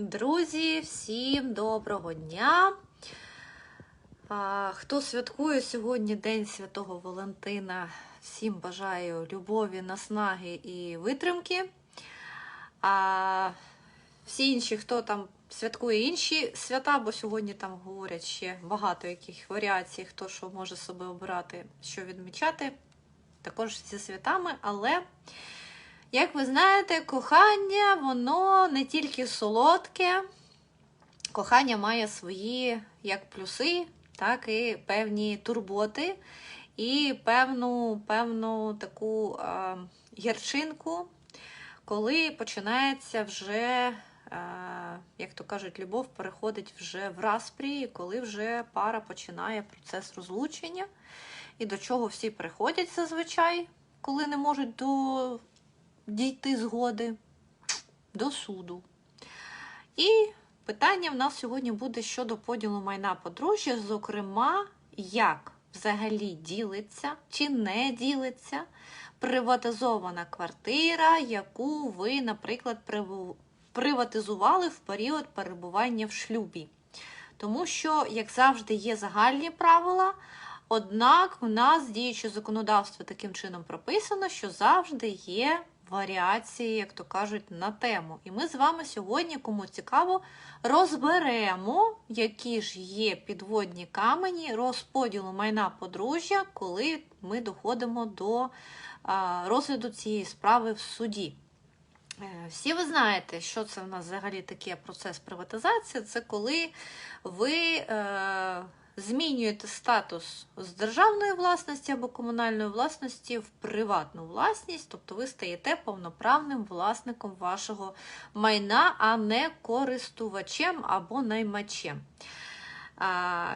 Друзі, всім доброго дня! Хто святкує сьогодні День Святого Валентина, всім бажаю любові, наснаги і витримки. А всі інші, хто там святкує інші свята, бо сьогодні там говорять ще багато яких варіацій, хто що може собі обирати, що відмічати, також зі святами, але. Як ви знаєте, кохання, воно не тільки солодке, кохання має свої як плюси, так і певні турботи, і певну певну таку е, гірчинку, коли починається вже, як то кажуть, любов переходить вже в распрі, коли вже пара починає процес розлучення, і до чого всі приходять зазвичай, коли не можуть до дійти згоди до суду. І питання в нас сьогодні буде щодо поділу майна подружжя, зокрема, як взагалі ділиться чи не ділиться приватизована квартира, яку ви, наприклад, приватизували в період перебування в шлюбі. Тому що, як завжди, є загальні правила. Однак в нас діюче законодавство таким чином прописано, що завжди є варіації, як то кажуть, на тему. І ми з вами сьогодні, кому цікаво, розберемо, які ж є підводні камені розподілу майна подружжя, коли ми доходимо до розгляду цієї справи в суді. Е, всі ви знаєте, що це в нас взагалі таке процес приватизації. Це коли ви е, змінюєте статус з державної власності або комунальної власності в приватну власність, тобто ви стаєте повноправним власником вашого майна, а не користувачем або наймачем.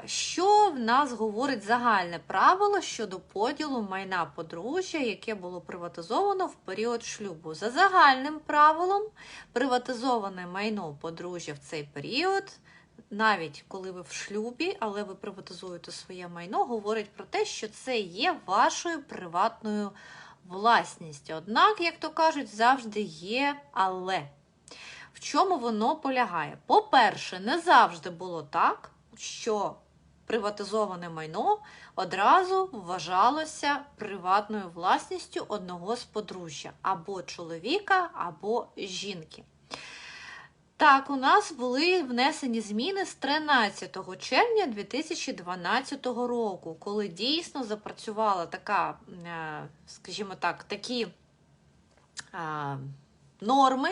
Що в нас говорить загальне правило щодо поділу майна подружжя, яке було приватизовано в період шлюбу? За загальним правилом, приватизоване майно подружжя в цей період навіть коли ви в шлюбі, але ви приватизуєте своє майно, говорить про те, що це є вашою приватною власністю. Однак, як то кажуть, завжди є але. В чому воно полягає? По-перше, не завжди було так, що приватизоване майно одразу вважалося приватною власністю одного з подружжя або чоловіка, або жінки. Так, у нас були внесені зміни з 13 червня 2012 року, коли дійсно запрацювала така, е, скажімо так, такі норми,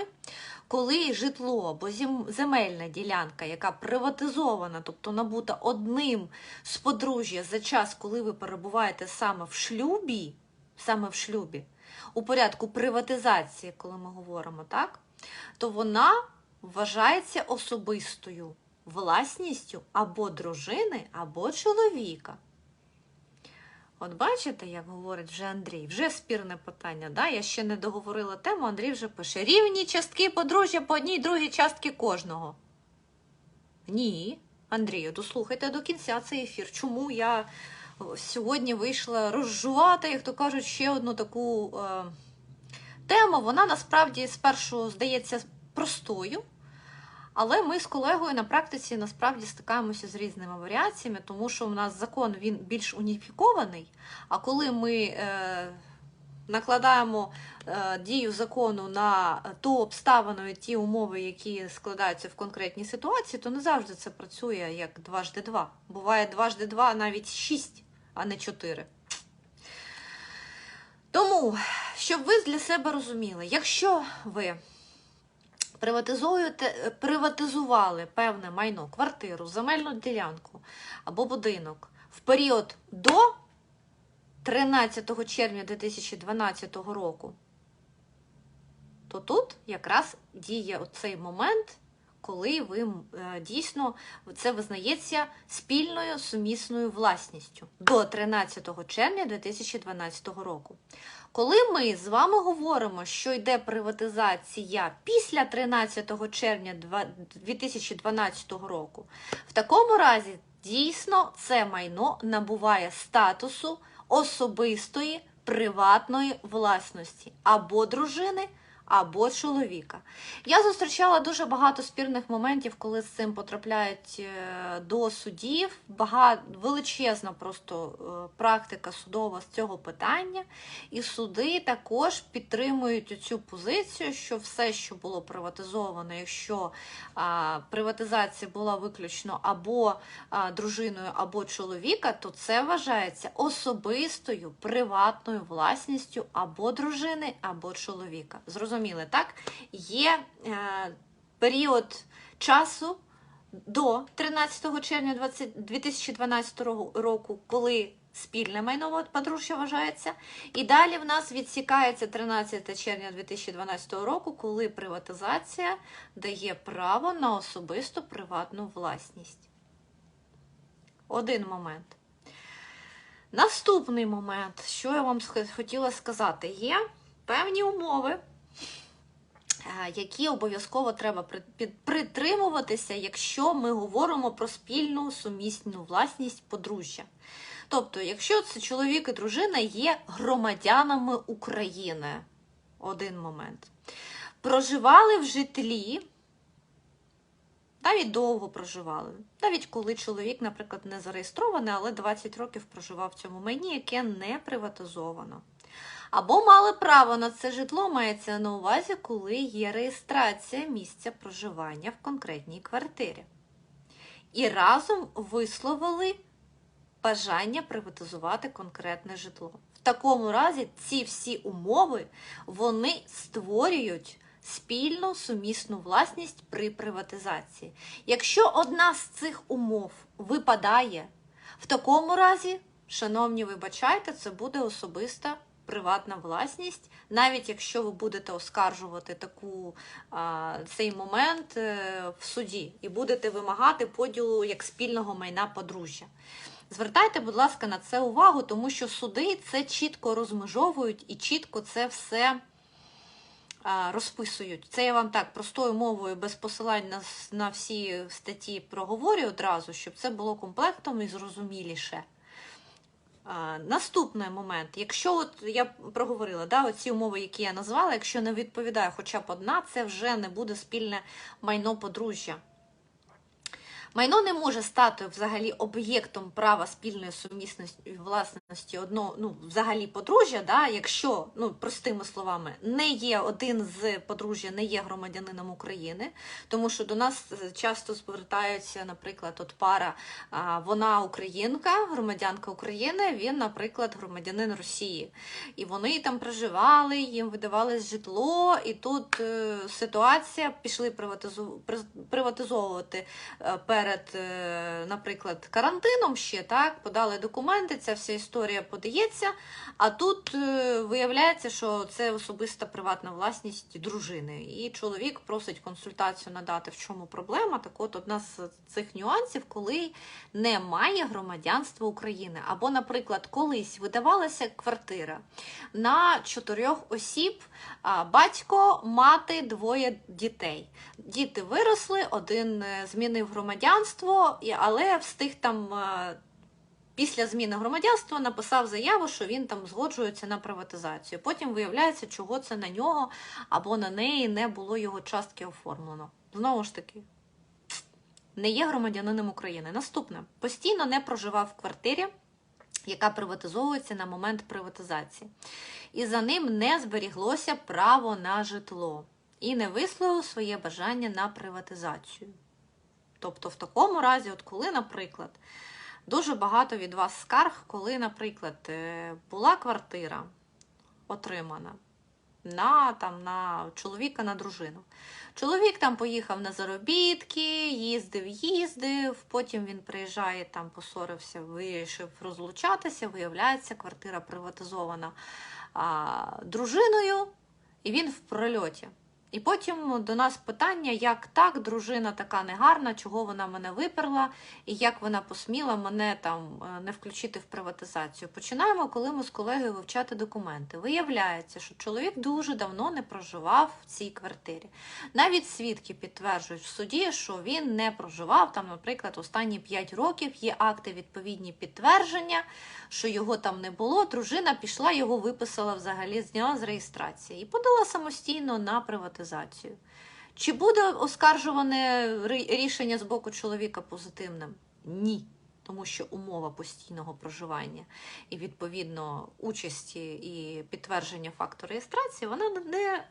коли житло або земельна ділянка, яка приватизована, тобто набута одним з подружжя за час, коли ви перебуваєте саме в шлюбі, саме в шлюбі, у порядку приватизації, коли ми говоримо так, то вона вважається особистою власністю або дружини, або чоловіка. От бачите, як говорить вже Андрій, вже спірне питання. да? Я ще не договорила тему, Андрій вже пише: рівні частки подружжя по одній другій частки кожного. Ні, Андрію, дослухайте до кінця цей ефір. Чому я сьогодні вийшла розжувати, як то кажуть, ще одну таку е, тему. Вона насправді спершу здається простою. Але ми з колегою на практиці насправді стикаємося з різними варіаціями, тому що у нас закон він більш уніфікований. А коли ми е, накладаємо е, дію закону на ту обставину і ті умови, які складаються в конкретній ситуації, то не завжди це працює як дважди два. Буває дважди два навіть шість, а не чотири. Тому, щоб ви для себе розуміли, якщо ви приватизували певне майно, квартиру, земельну ділянку або будинок в період до 13 червня 2012 року, то тут якраз діє оцей момент, коли ви е, дійсно це визнається спільною сумісною власністю до 13 червня 2012 року. Коли ми з вами говоримо, що йде приватизація після 13 червня 2012 року, в такому разі дійсно це майно набуває статусу особистої приватної власності або дружини, або чоловіка. Я зустрічала дуже багато спірних моментів, коли з цим потрапляють е, до судів. Багато величезна просто е, практика судова з цього питання. І суди також підтримують цю позицію, що все, що було приватизовано, якщо а, приватизація була виключно або а, дружиною, або чоловіка, то це вважається особистою приватною власністю або дружини, або чоловіка. Зрозуміли, так? Є е, період часу до 13 червня 20, 2012 року, коли спільне майно подружжя вважається. І далі в нас відсікається 13 червня 2012 року, коли приватизація дає право на особисту приватну власність. Один момент. Наступний момент, що я вам хотіла сказати, є певні умови, які обов'язково треба притримуватися, якщо ми говоримо про спільну сумісну власність подружжя. Тобто, якщо це чоловік і дружина є громадянами України, один момент, проживали в житлі, навіть довго проживали, навіть коли чоловік, наприклад, не зареєстрований, але 20 років проживав в цьому майні, яке не приватизовано. Або мали право на це житло, мається на увазі, коли є реєстрація місця проживання в конкретній квартирі. І разом висловили бажання приватизувати конкретне житло. В такому разі ці всі умови вони створюють спільну сумісну власність при приватизації. Якщо одна з цих умов випадає, в такому разі, шановні, вибачайте, це буде особиста приватна власність, навіть якщо ви будете оскаржувати таку, цей момент е, в суді і будете вимагати поділу як спільного майна подружжя. Звертайте, будь ласка, на це увагу, тому що суди це чітко розмежовують і чітко це все розписують. Це я вам так простою мовою без посилань на, на всі статті проговорю одразу, щоб це було комплектом і зрозуміліше. А, Наступний момент, якщо от я проговорила, да, оці умови, які я назвала, якщо не відповідає хоча б одна, це вже не буде спільне майно подружжя. Майно не може стати взагалі об'єктом права спільної сумісності власності одного, ну, взагалі подружжя, да, якщо, ну, простими словами, не є один з подружжя, не є громадянином України, тому що до нас часто звертаються, наприклад, от пара, вона українка, громадянка України, він, наприклад, громадянин Росії. І вони там проживали, їм видавалось житло, і тут е, ситуація пішли приватизовувати е, перед, е, наприклад, карантином ще так, подали документи, ця вся історія подається. А тут е, виявляється, що це особиста приватна власність дружини. І чоловік просить консультацію надати, в чому проблема. Так от одна з цих нюансів, коли немає громадянства України. Або, наприклад, колись видавалася квартира на чотирьох осіб, батько, мати, двоє дітей. Діти виросли, один е, змінив громадянство, але встиг там. Після зміни громадянства написав заяву, що він там згоджується на приватизацію. Потім виявляється, чого це на нього або на неї не було його частки оформлено. Знову ж таки, не є громадянином України. Наступне постійно не проживав в квартирі, яка приватизовується на момент приватизації. І за ним не зберіглося право на житло і не висловив своє бажання на приватизацію. Тобто, в такому разі, от коли, наприклад, дуже багато від вас скарг, коли, наприклад, е, була квартира отримана на там, на чоловіка, на дружину. Чоловік там поїхав на заробітки, їздив, їздив, потім він приїжджає, там посорився, вирішив розлучатися, виявляється, квартира приватизована а, дружиною, і він в прольоті. І потім до нас питання, як так, дружина така негарна, чого вона мене виперла, і як вона посміла мене там е, не включити в приватизацію. Починаємо, коли ми з колегою вивчати документи. Виявляється, що чоловік дуже давно не проживав в цій квартирі. Навіть свідки підтверджують в суді, що він не проживав там, наприклад, останні 5 років. Є акти відповідні підтвердження, що його там не було. Дружина пішла, його виписала взагалі, зняла з реєстрації і подала самостійно на приватизацію. Чи буде оскаржуване рішення з боку чоловіка позитивним? Ні. Тому що умова постійного проживання і відповідно участі і підтвердження факту реєстрації вона не,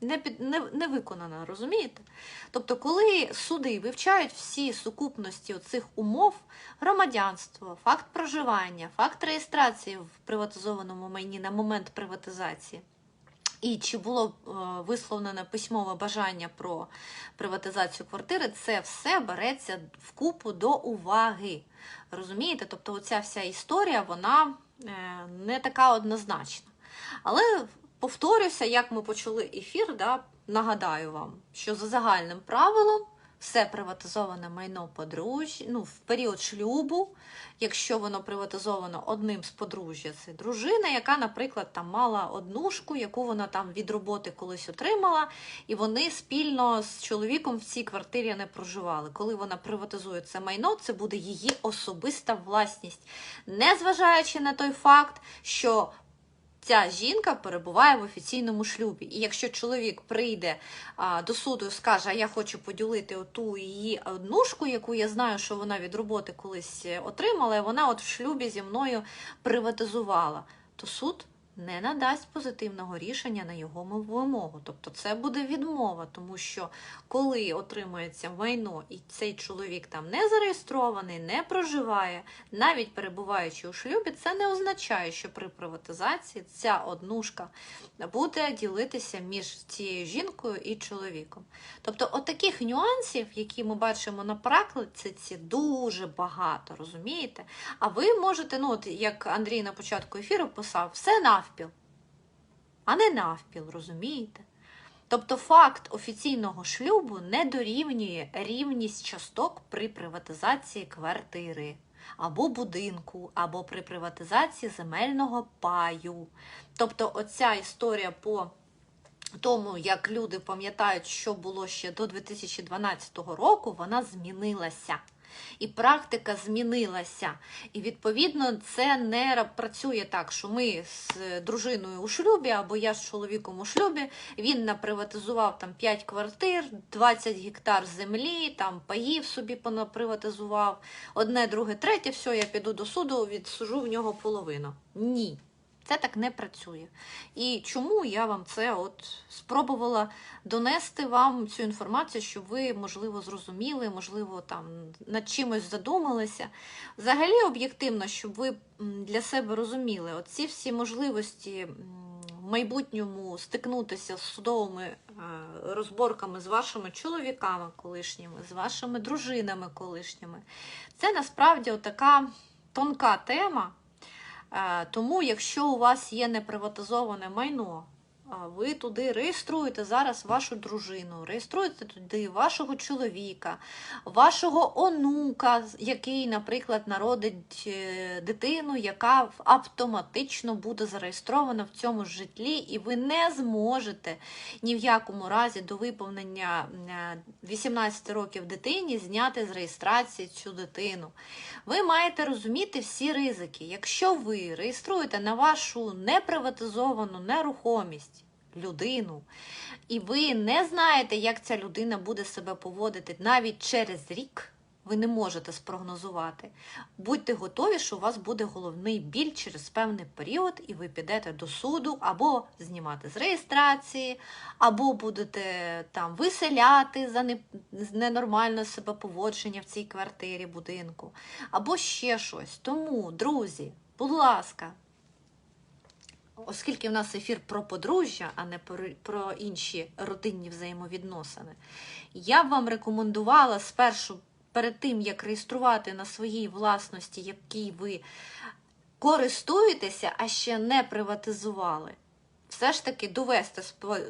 не, не, не виконана, розумієте? Тобто, коли суди вивчають всі сукупності цих умов, громадянство, факт проживання, факт реєстрації в приватизованому майні на момент приватизації. І чи було е, висловлене письмове бажання про приватизацію квартири, це все береться вкупу до уваги. Розумієте? Тобто, оця вся історія, вона е, не така однозначна. Але повторюся, як ми почали ефір, да, нагадаю вам, що за загальним правилом все приватизоване майно подружжя, ну, в період шлюбу, якщо воно приватизовано одним з подружжя, це дружина, яка, наприклад, там мала однушку, яку вона там від роботи колись отримала, і вони спільно з чоловіком в цій квартирі не проживали. Коли вона приватизує це майно, це буде її особиста власність, незважаючи на той факт, що Ця жінка перебуває в офіційному шлюбі. І якщо чоловік прийде а, до суду і скаже, а я хочу поділити оту її однушку, яку я знаю, що вона від роботи колись е, отримала, і вона от в шлюбі зі мною приватизувала, то суд не надасть позитивного рішення на його вимогу. Тобто це буде відмова, тому що коли отримується майно і цей чоловік там не зареєстрований, не проживає, навіть перебуваючи у шлюбі, це не означає, що при приватизації ця однушка буде ділитися між цією жінкою і чоловіком. Тобто, от нюансів, які ми бачимо на практиці, дуже багато, розумієте? А ви можете, ну от як Андрій на початку ефіру писав, все навпіл, а не навпіл, розумієте? Тобто факт офіційного шлюбу не дорівнює рівність часток при приватизації квартири або будинку, або при приватизації земельного паю. Тобто, оця історія по тому, як люди пам'ятають, що було ще до 2012 року, вона змінилася. І практика змінилася. І відповідно це не працює так, що ми з дружиною у шлюбі, або я з чоловіком у шлюбі. Він наприватизував там 5 квартир, 20 гектар землі, там паїв собі понаприватизував. Одне, друге, третє, все, я піду до суду, відсужу в нього половину. Ні. Це так не працює. І чому я вам це от спробувала донести вам цю інформацію, щоб ви, можливо, зрозуміли, можливо, там над чимось задумалися. Взагалі, об'єктивно, щоб ви для себе розуміли, оці всі можливості в майбутньому стикнутися з судовими розборками з вашими чоловіками колишніми, з вашими дружинами колишніми. Це насправді така тонка тема. Е, Тому, якщо у вас є неприватизоване майно, ви туди реєструєте зараз вашу дружину, реєструєте туди вашого чоловіка, вашого онука, який, наприклад, народить е, дитину, яка автоматично буде зареєстрована в цьому житлі, і ви не зможете ні в якому разі до виповнення е, 18 років дитині зняти з реєстрації цю дитину. Ви маєте розуміти всі ризики. Якщо ви реєструєте на вашу неприватизовану нерухомість людину, і ви не знаєте, як ця людина буде себе поводити навіть через рік, ви не можете спрогнозувати. Будьте готові, що у вас буде головний біль через певний період, і ви підете до суду або знімати з реєстрації, або будете там виселяти за ненормальне себе поводження в цій квартирі, будинку, або ще щось. Тому, друзі, будь ласка, оскільки в нас ефір про подружжя, а не про, інші родинні взаємовідносини, я б вам рекомендувала спершу, перед тим, як реєструвати на своїй власності, якій ви користуєтеся, а ще не приватизували. Все ж таки довести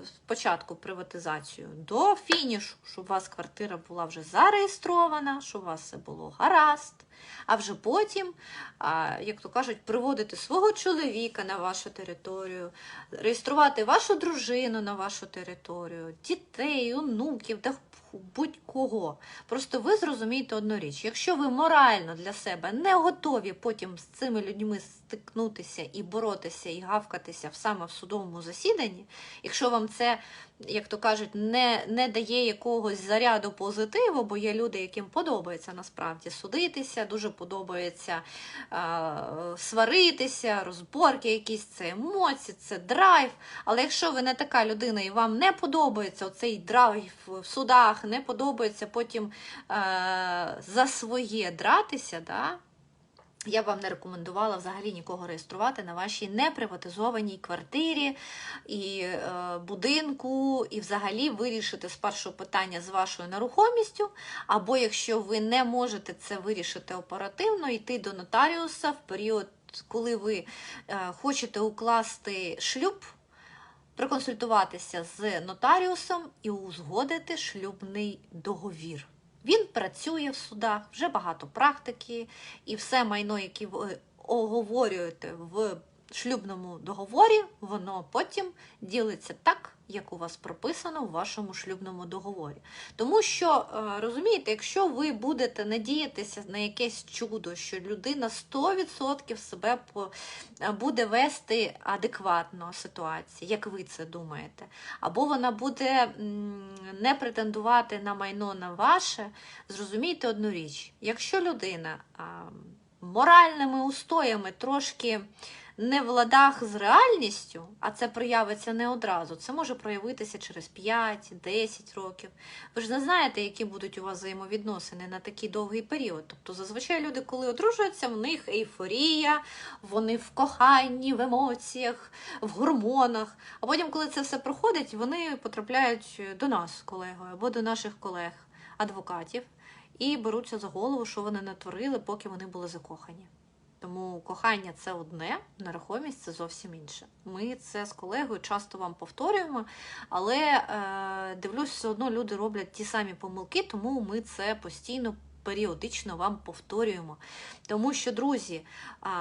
спочатку приватизацію до фінішу, щоб у вас квартира була вже зареєстрована, щоб у вас все було гаразд. А вже потім, як то кажуть, приводити свого чоловіка на вашу територію, реєструвати вашу дружину на вашу територію, дітей, онуків, будь-кого. Просто ви зрозумієте одну річ: якщо ви морально для себе не готові потім з цими людьми стикнутися і боротися, і гавкатися саме в судовому засіданні, якщо вам це, як то кажуть, не, не дає якогось заряду позитиву, бо є люди, яким подобається насправді судитися, дуже подобається е, сваритися, розборки, якісь це емоції, це драйв. Але якщо ви не така людина і вам не подобається оцей драйв в судах, не подобається потім е, за своє дратися, да, я б вам не рекомендувала взагалі нікого реєструвати на вашій неприватизованій квартирі і е, будинку, і взагалі вирішити спершу питання з вашою нерухомістю. Або якщо ви не можете це вирішити оперативно, йти до нотаріуса в період, коли ви е, хочете укласти шлюб, проконсультуватися з нотаріусом і узгодити шлюбний договір. Він працює в судах, вже багато практики, і все майно, яке ви оговорюєте в шлюбному договорі, воно потім ділиться так, як у вас прописано в вашому шлюбному договорі. Тому що, е, розумієте, якщо ви будете надіятися на якесь чудо, що людина 100% себе е, буде вести адекватно ситуації, як ви це думаєте, або вона буде не претендувати на майно на ваше, зрозумійте одну річ: якщо людина моральними устоями трошки не в ладах з реальністю, а це проявиться не одразу. Це може проявитися через 5-10 років. Ви ж не знаєте, які будуть у вас взаємовідносини на такий довгий період. Тобто, зазвичай люди, коли одружуються, в них ейфорія, вони в коханні, в емоціях, в гормонах. А потім, коли це все проходить, вони потрапляють до нас з колегою або до наших колег, адвокатів, і беруться за голову, що вони натворили, поки вони були закохані. Тому кохання це одне, нерухомість це зовсім інше. Ми це з колегою часто вам повторюємо, але е, дивлюсь, все одно люди роблять ті самі помилки, тому ми це постійно. Періодично вам повторюємо. Тому що, друзі,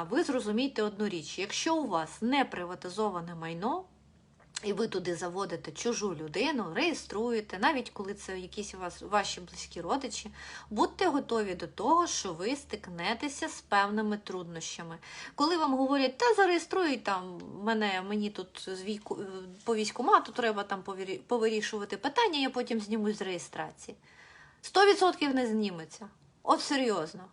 ви зрозумієте одну річ: якщо у вас не приватизоване майно, і ви туди заводите чужу людину, реєструєте, навіть коли це якісь у вас ваші близькі родичі, будьте готові до того, що ви стикнетеся з певними труднощами. Коли вам говорять, та зареєструй там мене, мені тут з війку, по військкомату треба там повирішувати питання, я потім знімусь з реєстрації. 100% не зніметься. От серйозно.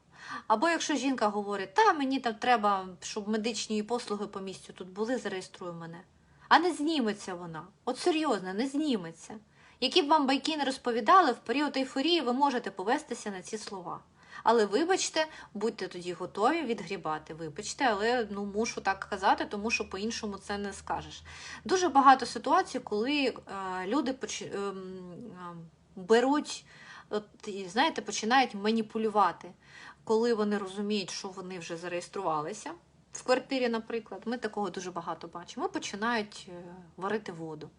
Або якщо жінка говорить, та мені там треба, щоб медичні послуги по місцю тут були, зареєструй мене. А не зніметься вона. От серйозно, не зніметься. Які б вам байки не розповідали, в період ейфорії ви можете повестися на ці слова. Але вибачте, будьте тоді готові відгрібати. Вибачте, але ну мушу так казати, тому що по-іншому це не скажеш. Дуже багато ситуацій, коли е, люди поч... ем, ем, беруть, от, знаєте, починають маніпулювати, коли вони розуміють, що вони вже зареєструвалися в квартирі, наприклад, ми такого дуже багато бачимо. Починають е, варити воду.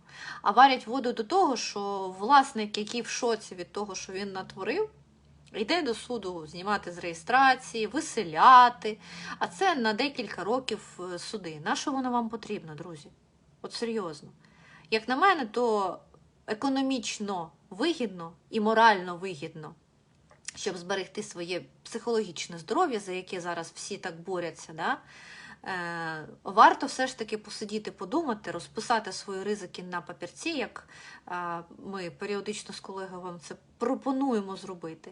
А варять воду до того, що власник, який в шоці від того, що він натворив, йде до суду знімати з реєстрації, виселяти. А це на декілька років е, суди. На що воно вам потрібно, друзі? От серйозно. Як на мене, то економічно вигідно і морально вигідно щоб зберегти своє психологічне здоров'я, за яке зараз всі так борються, да? е, варто все ж таки посидіти, подумати, розписати свої ризики на папірці, як е, ми періодично з колегою вам це пропонуємо зробити.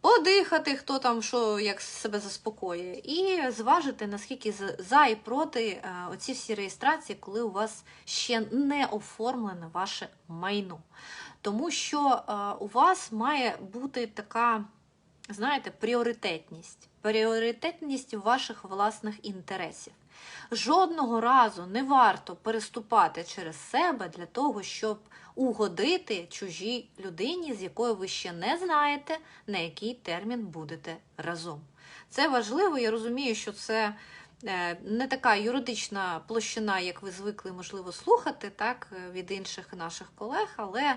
Подихати, хто там що як себе заспокоює, і зважити, наскільки за- і проти е, оці всі реєстрації, коли у вас ще не оформлене ваше майно. Тому що е, у вас має бути така, знаєте, пріоритетність. Пріоритетність ваших власних інтересів. Жодного разу не варто переступати через себе для того, щоб угодити чужій людині, з якою ви ще не знаєте, на який термін будете разом. Це важливо, я розумію, що це е, не така юридична площина, як ви звикли, можливо, слухати так, е, від інших наших колег, але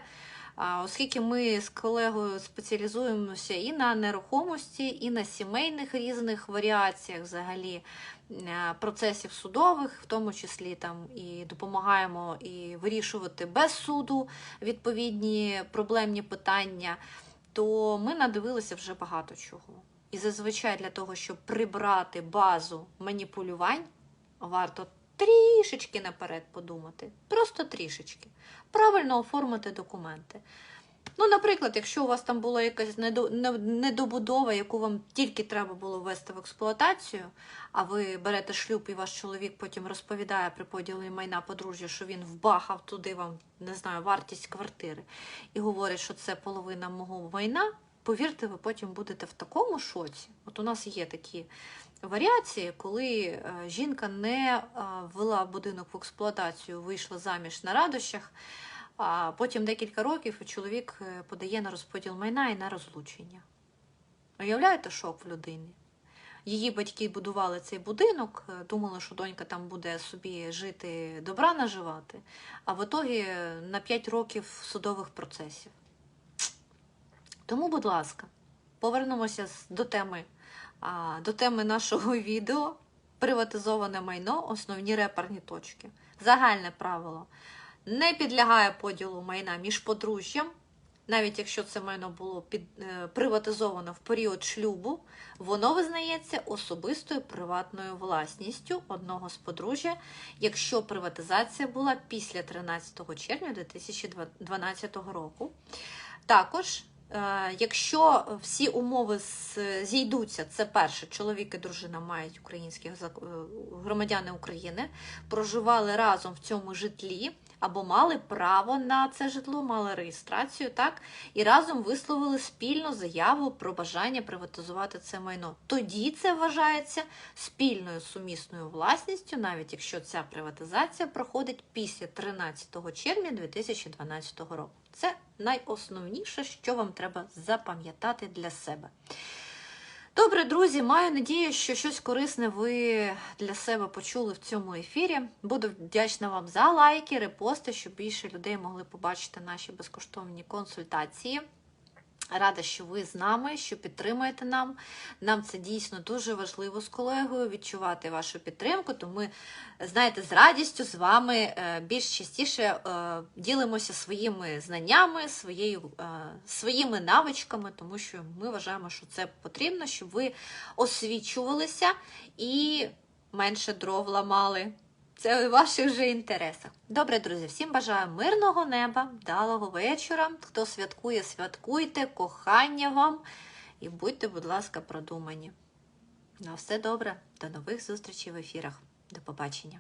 оскільки ми з колегою спеціалізуємося і на нерухомості, і на сімейних різних варіаціях взагалі е, процесів судових, в тому числі там і допомагаємо і вирішувати без суду відповідні проблемні питання, то ми надивилися вже багато чого. І зазвичай для того, щоб прибрати базу маніпулювань, варто трішечки наперед подумати. Просто трішечки. Правильно оформити документи. Ну, наприклад, якщо у вас там була якась недобудова, яку вам тільки треба було ввести в експлуатацію, а ви берете шлюб і ваш чоловік потім розповідає при поділі майна подружжя, що він вбахав туди вам, не знаю, вартість квартири, і говорить, що це половина мого майна, повірте, ви потім будете в такому шоці. От у нас є такі варіації, коли е, жінка не е, ввела будинок в експлуатацію, вийшла заміж на радощах, а потім декілька років чоловік е, подає на розподіл майна і на розлучення. Уявляєте шок в людині? Її батьки будували цей будинок, думали, що донька там буде собі жити, добра наживати, а в ітогі на 5 років судових процесів. Тому, будь ласка, повернемося до теми, до теми нашого відео приватизоване майно, основні реперні точки. Загальне правило не підлягає поділу майна між подружжям, навіть якщо це майно було під, е, приватизовано в період шлюбу, воно визнається особистою приватною власністю одного з подружжя, якщо приватизація була після 13 червня 2012 року. Також, якщо всі умови зійдуться, це перше, чоловік і дружина мають українських е, громадяни України, проживали разом в цьому житлі або мали право на це житло, мали реєстрацію, так, і разом висловили спільну заяву про бажання приватизувати це майно. Тоді це вважається спільною сумісною власністю, навіть якщо ця приватизація проходить після 13 червня 2012 року. Це найосновніше, що вам треба запам'ятати для себе. Добре, друзі, маю надію, що щось корисне ви для себе почули в цьому ефірі. Буду вдячна вам за лайки, репости, щоб більше людей могли побачити наші безкоштовні консультації. Рада, що ви з нами, що підтримуєте нам. Нам це дійсно дуже важливо з колегою відчувати вашу підтримку. То ми, знаєте, з радістю з вами е, більш частіше е, ділимося своїми знаннями, своєю, е, своїми навичками, тому що ми вважаємо, що це потрібно, щоб ви освічувалися і менше дров ламали. Це у ваших же інтересах. Добре, друзі, всім бажаю мирного неба, вдалого вечора. Хто святкує, святкуйте, кохання вам і будьте, будь ласка, продумані. На все добре, до нових зустрічей в ефірах. До побачення.